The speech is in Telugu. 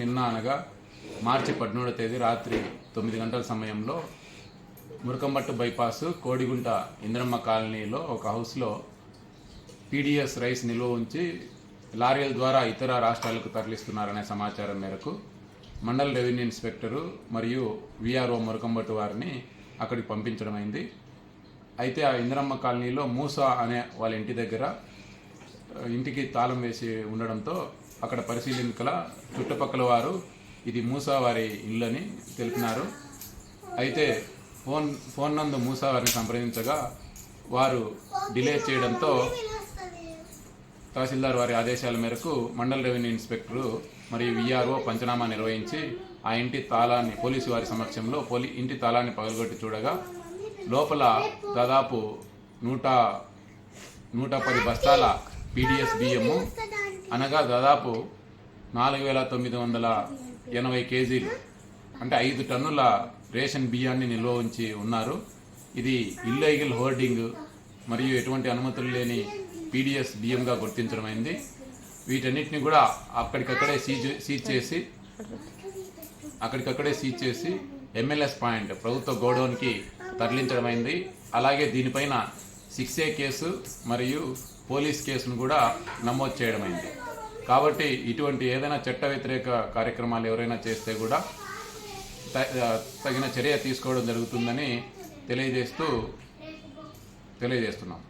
నిన్న అనగా మార్చి పద్మూడవ తేదీ రాత్రి తొమ్మిది గంటల సమయంలో మురకంబట్టు బైపాస్ కోడిగుంట ఇంద్రమ్మ కాలనీలో ఒక హౌస్లో పీడిఎస్ రైస్ నిల్వ ఉంచి లారీల ద్వారా ఇతర రాష్ట్రాలకు తరలిస్తున్నారనే సమాచారం మేరకు మండల రెవెన్యూ ఇన్స్పెక్టరు మరియు విఆర్ఓ మురకంబట్టు వారిని అక్కడికి పంపించడం అయింది. అయితే ఆ ఇంద్రమ్మ కాలనీలో మూసా అనే వాళ్ళ ఇంటి దగ్గర ఇంటికి తాళం వేసి ఉండడంతో అక్కడ పరిశీలింకల చుట్టుపక్కల వారు ఇది మూసా వారి ఇల్లు అని తెలిపినారు. అయితే ఫోన్ ఫోన్ నందు మూసా వారిని సంప్రదించగా వారు డిలే చేయడంతో తహసీల్దార్ వారి ఆదేశాల మేరకు మండల రెవెన్యూ ఇన్స్పెక్టరు మరియు విఆర్ఓ పంచనామా నిర్వహించి ఆ ఇంటి తాళాన్ని పోలీసు వారి సమక్షంలో పోలీ ఇంటి తాళాన్ని పగలగొట్టి చూడగా లోపల దాదాపు నూట నూట పది బస్తాల పీడిఎస్ బియ్యము అనగా దాదాపు నాలుగు వేల తొమ్మిది వందల ఎనభై కేజీలు అంటే ఐదు టన్నుల రేషన్ బియ్యాన్ని నిల్వ ఉంచి ఉన్నారు. ఇది ఇల్లీగల్ హోర్డింగ్ మరియు ఎటువంటి అనుమతులు లేని పీడిఎస్ బియ్యంగా గుర్తించడమైంది వీటన్నిటిని కూడా అక్కడికక్కడే సీజ్ సీజ్ చేసి అక్కడికక్కడే సీజ్ చేసి ఎమ్మెల్యేస్ పాయింట్ ప్రభుత్వ గోడౌన్కి తరలించడమైంది అలాగే దీనిపైన సిక్స్ ఏ కేసు మరియు పోలీస్ కేసును కూడా నమోదు చేయడమైంది. కాబట్టి ఇటువంటి ఏదైనా చట్ట వ్యతిరేక కార్యక్రమాలు ఎవరైనా చేస్తే కూడా తగిన చర్య తీసుకోవడం జరుగుతుందని తెలియజేస్తూ తెలియజేస్తున్నాం.